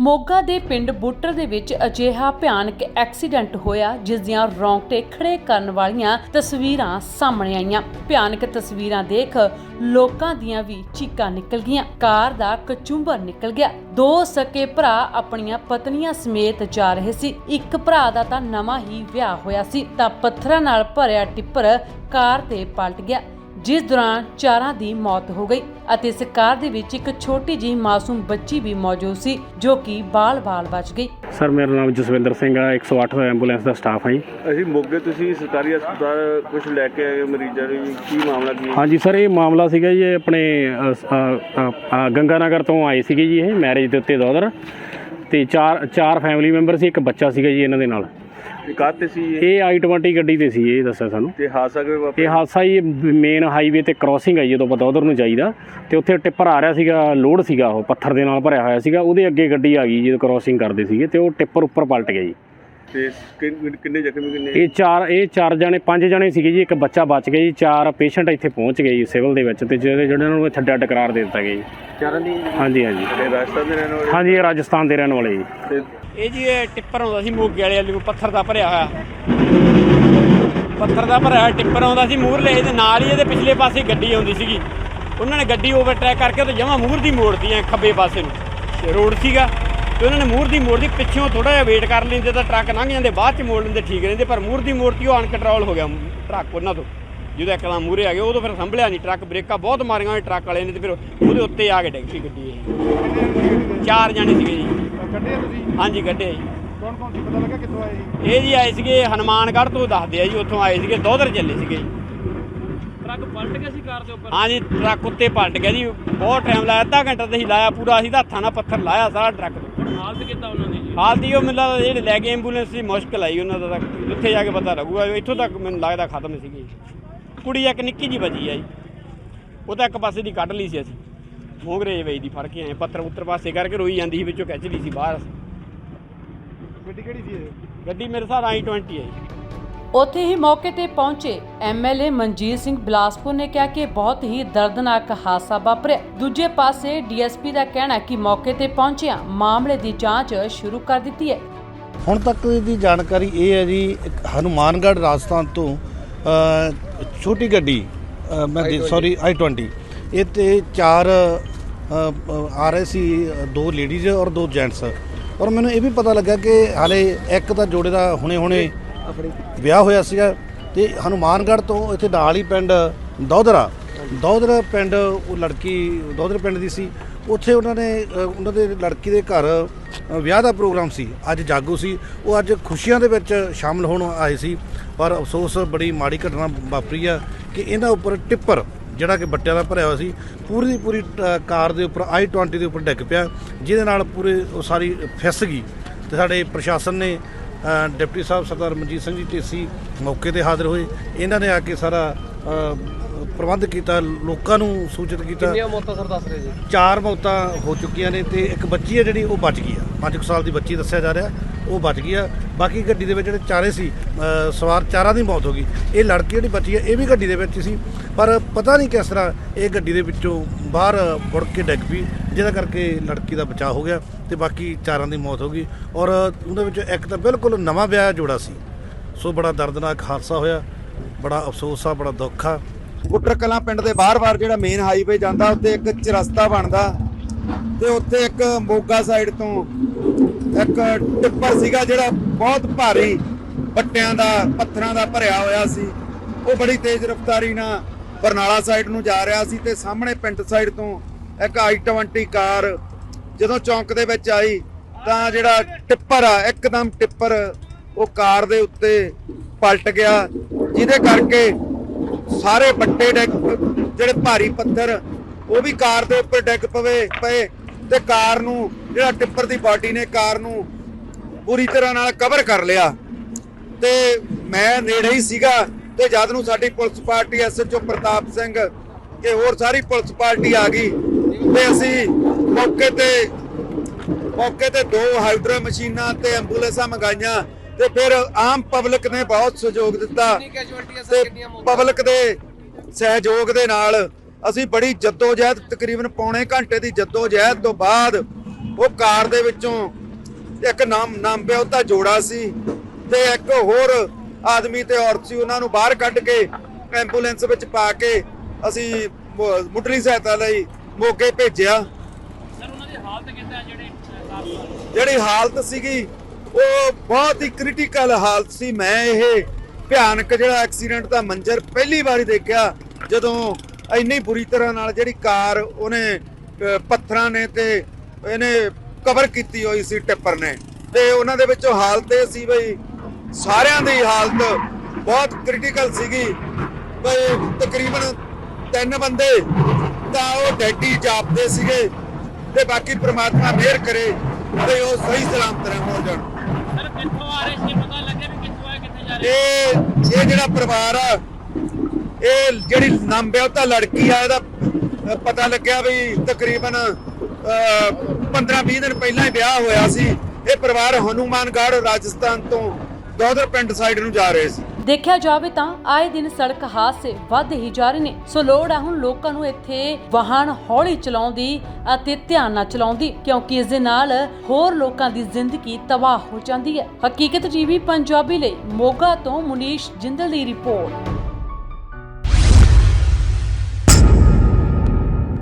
ਮੋਗਾ ਦੇ ਪਿੰਡ ਬੁੱਟਰ ਦੇ ਵਿੱਚ ਅਜਿਹਾ ਭਿਆਨਕ ਐਕਸੀਡੈਂਟ ਹੋਇਆ, ਜਿਸ ਦੀਆਂ ਰੌਂਗਟੇ ਖੜੇ ਕਰਨ ਵਾਲੀਆਂ ਤਸਵੀਰਾਂ ਸਾਹਮਣੇ ਆਈਆਂ। ਭਿਆਨਕ ਤਸਵੀਰਾਂ ਦੇਖ ਲੋਕਾਂ ਦੀਆਂ ਵੀ ਚੀਕਾਂ ਨਿਕਲ ਗਈਆਂ। ਕਾਰ ਦਾ ਕਚੂੰਬਰ ਨਿਕਲ ਗਿਆ। ਦੋ ਸਕੇ ਭਰਾ ਆਪਣੀਆਂ ਪਤਨੀਆਂ ਸਮੇਤ ਜਾ ਰਹੇ ਸੀ। ਇੱਕ ਭਰਾ ਦਾ ਤਾਂ ਨਵਾਂ ਹੀ ਵਿਆਹ ਹੋਇਆ ਸੀ, ਤਾਂ ਪੱਥਰਾਂ ਨਾਲ ਭਰਿਆ ਟਿੱਪਰ ਕਾਰ ਤੇ ਪਲਟ ਗਿਆ। ਜਿਸ ਦੌਰਾਨ ਚਾਰਾਂ ਦੀ ਮੌਤ ਹੋ ਗਈ ਅਤੇ ਇਸ ਕਾਰ ਦੇ ਵਿੱਚ ਇੱਕ ਛੋਟੀ ਜਿਹੀ ਮਾਸੂਮ ਬੱਚੀ ਵੀ ਮੌਜੂਦ ਸੀ ਜੋ ਕਿ ਬਾਲ-ਬਾਲ ਬਚ ਗਈ ਸਰ ਮੇਰਾ ਨਾਮ ਜਸਵਿੰਦਰ ਸਿੰਘ ਆ 108 ਐਂਬੂਲੈਂਸ ਦਾ ਸਟਾਫ ਹਾਂ ਜੀ ਅਸੀਂ ਮੋਗੇ ਤੁਸੀਂ ਸਰਕਾਰੀ ਹਸਪਤਾਲ ਕੁਝ ਲੈ ਕੇ ਆਏ ਹੋ ਮਰੀਜ਼ਾਂ ਨੂੰ ਜੀ। ਕੀ ਮਾਮਲਾ ਕੀ ਹੈ? ਹਾਂਜੀ ਸਰ ਇਹ ਮਾਮਲਾ ਸੀਗਾ ਜੀ ਇਹ ਆਪਣੇ ਅ, ਅ, ਅ, ਅ, ਗੰਗਾਨਗਰ ਤੋਂ ਆਏ ਸੀਗੇ ਜੀ ਇਹ ਮੈਰਿਜ ਦੇ ਉੱਤੇ ਦੋਦਰ ਤੇ ਚਾਰ ਚਾਰ ਫੈਮਿਲੀ ਮੈਂਬਰ ਸੀ ਇੱਕ ਬੱਚਾ ਸੀਗਾ ਜੀ ਇਹਨਾਂ ਦੇ ਨਾਲ ਇਹ ਕਾਹਤੇ ਸੀ ਇਹ? ਇਹ i20 ਗੱਡੀ ਤੇ ਸੀ ਇਹ ਦੱਸਿਆ ਸਾਨੂੰ। ਤੇ ਹਾਦਸਾ ਕਿਵੇਂ ਇਹ ਵਾਪਰਿਆ ਹਾਦਸਾ ਜੀ ਮੇਨ ਹਾਈਵੇ ਤੇ ਕ੍ਰਾਸਿੰਗ ਹੈ ਜੀ ਜਦੋਂ ਆਪਾਂ ਦੋਦਰ ਨੂੰ ਜਾਈਦਾ। ਤੇ ਉੱਥੇ ਟਿੱਪਰ ਆ ਰਿਹਾ ਸੀਗਾ ਲੋਡ ਸੀਗਾ ਉਹ ਪੱਥਰ ਦੇ ਨਾਲ ਭਰਿਆ ਹੋਇਆ ਸੀਗਾ ਉਹਦੇ ਅੱਗੇ ਗੱਡੀ ਆ ਗਈ ਜਦੋਂ ਕ੍ਰਾਸਿੰਗ ਕਰਦੇ ਸੀਗੇ ਤੇ ਉਹ ਟਿੱਪਰ ਉੱਪਰ ਪਲਟ ਗਿਆ ਜੀ। ਤੇ ਕਿੰਨ- ਕਿੰਨੇ ਜ਼ਖਮੀ ਕਿੰਨੇ? ਇਹ ਚਾਰ ਇਹ ਚਾਰ ਜਣੇ ਪੰਜ ਜਣੇ ਸੀਗੇ ਜੀ ਇੱਕ ਬੱਚਾ ਬਚ ਗਿਆ ਜੀ ਚਾਰ ਪੇਸ਼ੈਂਟ ਇੱਥੇ ਪਹੁੰਚ ਗਏ ਜੀ ਸਿਵਲ ਦੇ ਵਿੱਚ ਤੇ ਜਿਹੜੇ ਜਿਹੜੇ ਨੂੰ ਇੱਥੇ ਡੈਡ ਕਰਾਰ ਦੇ ਦਿੱਤਾ ਗਿਆ ਜੀ। ਚਾਰਾਂ ਦੀ? ਹਾਂਜੀ ਹਾਂਜੀ। ਤੇ ਰਾਜਸਥਾਨ ਦੇ ਰਹਿਣ ਵਾਲੇ? ਹਾਂਜੀ ਇਹ ਰਾਜਸਥਾਨ ਦੇ ਰਹਿਣ ਵਾਲੇ ਜੀ। ਤੇ ਇਹ ਜੀ ਇਹ ਟਿੱਪਰ ਆਉਂਦਾ ਸੀ ਮੋਗੇ ਵਾਲੇ ਵੱਲੋਂ ਪੱਥਰ ਦਾ ਭਰਿਆ ਹੋਇਆ। ਪੱਥਰ ਦਾ ਭਰਿਆ ਹੋਇਆ ਟਿੱਪਰ ਆਉਂਦਾ ਸੀ ਮੂਹਰਲੇ, ਇਹਦੇ ਨਾਲ ਹੀ ਇਹਦੇ ਪਿਛਲੇ ਪਾਸੇ ਗੱਡੀ ਆਉਂਦੀ ਸੀਗੀ। ਉਹਨਾਂ ਨੇ ਗੱਡੀ ਓਵਰਟੇਕ ਕਰਕੇ ਤੇ ਜਮਾਂ ਮੂਹਰ ਦੀ ਮੋੜਤੀ ਐ, ਖੱਬੇ ਪਾਸੇ ਨੂੰ। ਰੋਡ ਸੀਗਾ, ਤੇ ਉਹਨਾਂ ਨੇ ਮੂਹਰ ਦੀ ਮੋੜਦੀ ਪਿੱਛੋਂ ਥੋੜਾ ਜਿਹਾ ਵੇਟ ਕਰ ਲੈਂਦੇ ਤਾਂ ਟਰੱਕ ਲੰਘ ਜਾਂਦੇ, ਬਾਅਦ ਚ ਮੋੜ ਲੈਂਦੇ ਠੀਕ ਰਹਿੰਦੇ, ਪਰ ਮੂਹਰ ਦੀ ਮੋੜਤੀ ਉਹ ਅਨਕੰਟਰੋਲ ਹੋ ਗਿਆ ਟਰੱਕ ਉਹਨਾਂ ਤੋਂ। ਜਦੋਂ ਇੱਕਦਮ ਮੂਹਰੇ ਆ ਗਏ, ਉਦੋਂ ਫਿਰ ਸੰਭਲਿਆ ਨਹੀਂ ਟਰੱਕ, ਬ੍ਰੇਕਾਂ ਬਹੁਤ ਮਾਰੀਆਂ ਹੋਏ ਟਰੱਕ ਵਾਲੇ ਨੇ ਤੇ ਫਿਰ ਉਹਦੇ ਉੱਤੇ ਆ ਕੇ ਡਿੱਗ ਪਈ ਗੱਡੀ ਇਹ। ਚਾਰ ਜਾਣੇ ਸੀਗੇ ਜੀ। ਕੱਢੇ ਆ ਤੁਸੀਂ? ਹਾਂਜੀ ਕੱਢੇ ਜੀ। ਕੌਣ ਕੌਣ ਸੀ? ਪਤਾ ਲੱਗਾ ਕਿੱਥੋਂ ਆਏ ਜੀ ਇਹ ਜੀ ਆਏ ਸੀਗੇ ਹਨੂਮਾਨਗੜ੍ਹ ਤੋਂ ਦੱਸਦੇ ਆ ਜੀ ਉੱਥੋਂ ਆਏ ਸੀਗੇ ਦੋਧਰ ਚੱਲੇ ਸੀਗੇ ਜੀ। ਟਰੱਕ ਪਲਟ ਗਿਆ ਸੀ ਕਾਰ ਦੇ ਉੱਪਰ? ਹਾਂਜੀ ਟਰੱਕ ਉੱਤੇ ਪਲਟ ਗਿਆ ਜੀ। ਬਹੁਤ ਟਾਈਮ ਲਾਇਆ ਅੱਧਾ ਘੰਟਾ ਤੇ ਹੀ ਲਾਇਆ ਪੂਰਾ ਅਸੀਂ ਤਾਂ ਹੱਥਾਂ ਨਾਲ ਪੱਥਰ ਲਾਇਆ ਸਾਰਾ ਟਰੱਕ ਹਾਲਤ ਕਿੱਦਾਂ ਉਹਨਾਂ ਦੀ ਜੀ? ਹਾਲ ਦੀ ਉਹ ਮੈਨੂੰ ਲੱਗਦਾ ਜਿਹੜੇ ਲੈ ਗਏ ਐਂਬੂਲੈਂਸ ਦੀ ਮੁਸ਼ਕਲ ਆਈ ਉਹਨਾਂ ਦਾ ਤਾਂ ਉੱਥੇ ਜਾ ਕੇ ਪਤਾ ਲੱਗੂਗਾ ਇੱਥੋਂ ਤੱਕ ਮੈਨੂੰ ਲੱਗਦਾ ਖਤਮ ਸੀਗੀ। ਕੁੜੀ ਇੱਕ ਨਿੱਕੀ ਜੀ ਬਚੀ ਆ ਜੀ। ਉਹ ਤਾਂ ਇੱਕ ਪਾਸੇ ਦੀ ਕੱਢ ਲਈ ਸੀ ਅਸੀਂ। ਮੋਗਰੇ ਵੇਈ ਦੀ ਫੜ ਕੇ ਆਏ ਪੱਥਰ ਉੱਤਰ ਪਾਸੇ ਕਰਕੇ ਰੋਈ ਜਾਂਦੀ ਸੀ ਵਿੱਚੋਂ ਖਿੱਚ ਲਈ ਸੀ ਬਾਹਰ। ਗੱਡੀ ਕਿਹੜੀ ਸੀ ਇਹ? ਗੱਡੀ ਮੇਰੇ ਹਿਸਾਬ ਨਾਲ i20 ਹੈ ਜੀ। ਉੱਥੇ ਹੀ ਮੌਕੇ ਤੇ ਪਹੁੰਚੇ ਐਮਐਲਏ ਮਨਜੀਤ ਸਿੰਘ ਬਿਲਾਸਪੁਰ ਨੇ ਕਿਹਾ ਕਿ ਬਹੁਤ ਹੀ ਦਰਦਨਾਕ ਹਾਦਸਾ ਵਾਪਰਿਆ। ਦੂਜੇ ਪਾਸੇ ਡੀਐਸਪੀ ਦਾ ਕਹਿਣਾ ਕਿ ਮੌਕੇ ਤੇ ਪਹੁੰਚਿਆਂ ਮਾਮਲੇ ਦੀ ਜਾਂਚ ਸ਼ੁਰੂ ਕਰ ਦਿੱਤੀ ਹੈ। ਹੁਣ ਤੱਕ ਦੀ ਜਾਣਕਾਰੀ ਇਹ ਹੈ ਜੀ ਹਨੂਮਾਨਗੜ੍ਹ ਰਾਜਸਥਾਨ ਤੋਂ ਛੋਟੀ ਗੱਡੀ ਮੈਂ ਸੌਰੀ i20 ਇਹ ਤੇ ਚਾਰ ਆ ਰਹੇ ਸੀ, ਦੋ ਲੇਡੀਜ਼ ਔਰ ਦੋ ਜੈਂਟਸ ਔਰ ਮੈਨੂੰ ਇਹ ਵੀ ਪਤਾ ਲੱਗਾ ਕਿ ਹਾਲੇ ਇੱਕ ਤਾਂ ਜੋੜੇ ਦਾ ਹੁਣੇ-ਹੁਣੇ ਵਿਆਹ ਹੋਇਆ ਸੀਗਾ ਤੇ ਹਨੂਮਾਨਗੜ੍ਹ ਤੋਂ ਇੱਥੇ ਨਾਲ ਹੀ ਪਿੰਡ ਦੌਦਰਾ ਦੌਦਰਾ ਪਿੰਡ, ਉਹ ਲੜਕੀ ਦੌਦਰ ਪਿੰਡ ਦੀ ਸੀ। ਉੱਥੇ ਉਹਨਾਂ ਨੇ ਉਹਨਾਂ ਦੇ ਲੜਕੀ ਦੇ ਘਰ ਵਿਆਹ ਦਾ ਪ੍ਰੋਗਰਾਮ ਸੀ। ਅੱਜ ਜਾਗੋ ਸੀ। ਉਹ ਅੱਜ ਖੁਸ਼ੀਆਂ ਦੇ ਵਿੱਚ ਸ਼ਾਮਲ ਹੋਣ ਆਏ ਸੀ। ਪਰ ਅਫਸੋਸ, ਬੜੀ ਮਾੜੀ ਘਟਨਾ ਵਾਪਰੀ ਆ ਕਿ ਇਹਨਾਂ ਉੱਪਰ ਟਿੱਪਰ ਜਿਹੜਾ ਕਿ ਬੱਟਿਆਂ ਦਾ ਭਰਿਆ ਹੋਇਆ ਸੀ ਪੂਰੀ ਦੀ ਪੂਰੀ ਕਾਰ ਦੇ ਉੱਪਰ i20 ਦੇ ਉੱਪਰ ਡਿੱਗ ਪਿਆ। ਜਿਹਦੇ ਨਾਲ ਪੂਰੇ ਉਹ ਸਾਰੀ ਫਿਸ ਗਈ। ਤੇ ਸਾਡੇ ਪ੍ਰਸ਼ਾਸਨ ਨੇ ਡਿਪਟੀ ਸਾਹਿਬ ਸਰਦਾਰ ਮਨਜੀਤ ਸਿੰਘ ਜੀ ਢੇਸੀ ਮੌਕੇ ਤੇ ਹਾਜ਼ਰ ਹੋਏ। ਇਹਨਾਂ ਨੇ ਆ ਕੇ ਸਾਰਾ ਪ੍ਰਬੰਧ ਕੀਤਾ ਲੋਕਾਂ ਨੂੰ ਸੂਚਿਤ ਕੀਤਾ। ਕਿੰਨੀਆਂ ਮੌਤਾਂ ਸਰ ਦੱਸ ਰਹੇ ਜੀ? ਚਾਰ ਮੌਤਾਂ ਹੋ ਚੁੱਕੀਆਂ ਨੇ ਤੇ ਇੱਕ ਬੱਚੀ ਹੈ ਜਿਹੜੀ ਉਹ ਬਚ ਗਈ ਆ। 5 ਸਾਲ ਦੀ ਬੱਚੀ ਦੱਸਿਆ ਜਾ ਰਿਹਾ, ਉਹ ਬਚ ਗਈ ਆ। ਬਾਕੀ ਗੱਡੀ ਦੇ ਵਿੱਚ ਜਿਹੜੇ ਚਾਰੇ ਸੀ ਸਵਾਰ ਚਾਰਾਂ ਦੀ ਮੌਤ ਹੋ ਗਈ। ਇਹ ਲੜਕੀ ਜਿਹੜੀ ਬੱਚੀ ਹੈ ਇਹ ਵੀ ਗੱਡੀ ਦੇ ਵਿੱਚ ਹੀ ਸੀ। ਪਰ ਪਤਾ ਨਹੀਂ ਕਿਸ ਤਰ੍ਹਾਂ ਇਹ ਗੱਡੀ ਦੇ ਵਿੱਚੋਂ ਬਾਹਰ ਮੁੜ ਕੇ ਡਿੱਗ ਪਈ, ਜਿਹਦਾ ਕਰਕੇ ਲੜਕੀ ਦਾ ਬਚਾਅ ਹੋ ਗਿਆ ਤੇ ਬਾਕੀ ਚਾਰਾਂ ਦੀ ਮੌਤ ਹੋ ਗਈ। ਔਰ ਉਹਦੇ ਵਿੱਚੋਂ ਇੱਕ ਤਾਂ ਬਿਲਕੁਲ ਨਵਾਂ ਵਿਆਹ ਜੋੜਾ ਸੀ। ਸੋ ਬੜਾ ਦਰਦਨਾਕ ਹਾਦਸਾ ਹੋਇਆ। ਬੜਾ ਅਫਸੋਸ ਆ, ਬੜਾ ਦੁੱਖ ਆ। ਬੁੱਟਰ ਕਲਾਂ ਪਿੰਡ ਦੇ ਬਾਹਰ-ਬਾਹਰ ਜਿਹੜਾ ਮੇਨ ਹਾਈਵੇ ਜਾਂਦਾ ਉੱਤੇ ਇੱਕ ਚਰਸਤਾ ਬਣਦਾ। ਤੇ ਉੱਥੇ ਇੱਕ ਮੋਗਾ ਸਾਈਡ ਤੋਂ ਇੱਕ ਟਿੱਪਰ ਸੀਗਾ ਜਿਹੜਾ ਬਹੁਤ ਭਾਰੀ ਪੱਟਿਆਂ ਦਾ, ਪੱਥਰਾਂ ਦਾ ਭਰਿਆ ਹੋਇਆ ਸੀ। ਉਹ ਬੜੀ ਤੇਜ਼ ਰਫ਼ਤਾਰੀ ਨਾਲ ਬਰਨਾਲਾ ਸਾਈਡ ਨੂੰ ਜਾ ਰਿਹਾ ਸੀ ਤੇ ਸਾਹਮਣੇ ਪਿੰਡ ਸਾਈਡ ਤੋਂ ਇੱਕ i20 ਕਾਰ ਜਦੋਂ ਚੌਂਕ ਦੇ ਵਿੱਚ ਆਈ ਤਾਂ ਜਿਹੜਾ ਟਿੱਪਰ ਆ, ਇੱਕਦਮ ਟਿੱਪਰ ਉਹ ਕਾਰ ਦੇ ਉੱਤੇ ਪਲਟ ਗਿਆ, ਜਿਹਦੇ ਕਰਕੇ ਸਾਰੇ ਵੱਡੇ ਡਿੱਗ ਜਿਹੜੇ ਭਾਰੀ ਪੱਥਰ ਉਹ ਵੀ ਕਾਰ ਦੇ ਉੱਪਰ ਡਿੱਗ ਪਵੇ ਪਏ ਤੇ ਕਾਰ ਨੂੰ ਜਿਹੜਾ ਟਿੱਪਰ ਦੀ ਬਾਡੀ ਨੇ ਕਾਰ ਨੂੰ ਪੂਰੀ ਤਰ੍ਹਾਂ ਨਾਲ ਕਵਰ ਕਰ ਲਿਆ। ਤੇ ਮੈਂ ਨੇੜੇ ਹੀ ਸੀਗਾ ਤੇ ਜਦ ਨੂੰ ਸਾਡੀ police party SHO Pratap Singh ਤੇ ਹੋਰ ਸਾਰੀ ਪੁਲਿਸ ਪਾਰਟੀ ਆ ਗਈ ਤੇ ਅਸੀਂ ਮੌਕੇ ਤੇ ਮੌਕੇ ਤੇ ਦੋ ਹਾਈਡਰਾ ਮਸ਼ੀਨਾਂ ਤੇ ਐਂਬੂਲੈਂਸਾਂ ਮੰਗਾਈਆਂ ਤੇ ਫਿਰ ਆਮ ਪਬਲਿਕ ਨੇ ਬਹੁਤ ਸਹਿਯੋਗ ਦਿੱਤਾ ਤੇ ਪਬਲਿਕ ਦੇ ਸਹਿਯੋਗ ਦੇ ਨਾਲ ਅਸੀਂ ਬੜੀ ਜੱਦੋਜਹਿਦ ਤਕਰੀਬਨ ਪੌਣੇ ਘੰਟੇ ਦੀ ਜੱਦੋਜਹਿਦ ਤੋਂ ਬਾਅਦ ਉਹ ਕਾਰ ਦੇ ਵਿੱਚੋਂ ਇੱਕ ਨਾਮ ਨਾਮ ਵਿਆਹੁਤਾ ਜੋੜਾ ਸੀ ਤੇ ਇੱਕ ਹੋਰ ਆਦਮੀ ਤੇ ਔਰਤ ਸੀ ਉਹਨਾਂ ਨੂੰ ਬਾਹਰ ਕੱਢ ਕੇ ਐਂਬੂਲੈਂਸ ਵਿੱਚ ਪਾ ਕੇ ਅਸੀਂ ਮੁੱਢਲੀ ਸਹਾਇਤਾ ਲਈ ਮੋਗੇ ਭੇਜਿਆ। ਜਿਹੜੀ ਹਾਲਤ ਸੀਗੀ ਉਹ ਬਹੁਤ ਹੀ ਕ੍ਰਿਟੀਕਲ ਹਾਲਤ ਸੀ। ਮੈਂ ਇਹ ਭਿਆਨਕ ਜਿਹੜਾ ਐਕਸੀਡੈਂਟ ਦਾ ਮੰਜ਼ਰ ਪਹਿਲੀ ਵਾਰੀ ਦੇਖਿਆ ਜਦੋਂ ਇੰਨੀ ਬੁਰੀ ਤਰ੍ਹਾਂ ਨਾਲ ਜਿਹੜੀ ਕਾਰ ਉਹਨੇ ਪੱਥਰਾਂ ਨੇ ਤੇ ਇਹਨੇ ਕਵਰ ਕੀਤੀ ਹੋਈ ਸੀ ਟਿੱਪਰ ਨੇ। ਤੇ ਉਹਨਾਂ ਦੇ ਵਿੱਚੋਂ ਹਾਲਤ ਇਹ ਸੀ ਬਈ ਸਾਰਿਆਂ ਦੀ ਹਾਲਤ ਬਹੁਤ ਕ੍ਰਿਟੀਕਲ ਸੀਗੀ। ਬਈ ਤਕਰੀਬਨ ਤਿੰਨ ਬੰਦੇ ਤਾਂ ਉਹ ਡੈਡੀ ਜਾਪਦੇ ਸੀਗੇ ਤੇ ਬਾਕੀ ਪ੍ਰਮਾਤਮਾ ਮਿਹਰ ਕਰੇ ਤੇ ਉਹ ਸਹੀ ਸਲਾਮਤ ਰਹਿਣ ਹੋ ਜਾਣ। ਸਰ ਕਿੱਥੋਂ ਆ ਰਹੇ ਸੀ? ਪਤਾ ਲੱਗਿਆ ਵੀ ਕਿੱਥੋਂ ਆਏ ਕਿੱਥੇ ਜਾ ਰਹੇ ਇਹ ਇਹ ਜਿਹੜਾ ਪਰਿਵਾਰ ਆ ਇਹ ਜਿਹੜੀ ਨੰਬਿਆਉਤਾ ਲੜਕੀ ਆ, ਇਹਦਾ ਪਤਾ ਲੱਗਿਆ ਵੀ ਤਕਰੀਬਨ 15-20 ਦਿਨ ਪਹਿਲਾਂ ਹੀ ਵਿਆਹ ਹੋਇਆ ਸੀ। ਇਹ ਪਰਿਵਾਰ ਹਨੂਮਾਨਗੜ੍ਹ ਰਾਜਸਥਾਨ ਤੋਂ ਦੋਦਰ ਪਿੰਡ ਸਾਈਡ ਨੂੰ ਜਾ ਰਹੇ ਸੀ। ਦੇਖਿਆ ਜਾਵੇ ਤਾਂ ਆਏ ਦਿਨ ਸੜਕ ਹਾਦਸੇ ਵੱਧ ਹੀ ਜਾ ਰਹੇ ਨੇ। ਸੋ ਲੋੜ ਆ ਹੁਣ ਲੋਕਾਂ ਨੂੰ ਇੱਥੇ ਵਾਹਨ ਹੌਲੀ ਚਲਾਉਣ ਦੀ ਅਤੇ ਧਿਆਨ ਨਾਲ ਚਲਾਉਣ ਦੀ ਕਿਉਂਕਿ ਇਸ ਦੇ ਨਾਲ ਹੋਰ ਲੋਕਾਂ ਦੀ ਜ਼ਿੰਦਗੀ ਤਬਾਹ ਹੋ ਜਾਂਦੀ ਹੈ। ਹਕੀਕਤ ਜੀਵੀ ਪੰਜਾਬੀ ਲਈ ਮੋਗਾ ਤੋਂ ਮੁਨੀਸ਼ ਜਿੰਦਲ ਦੀ ਰਿਪੋਰਟ।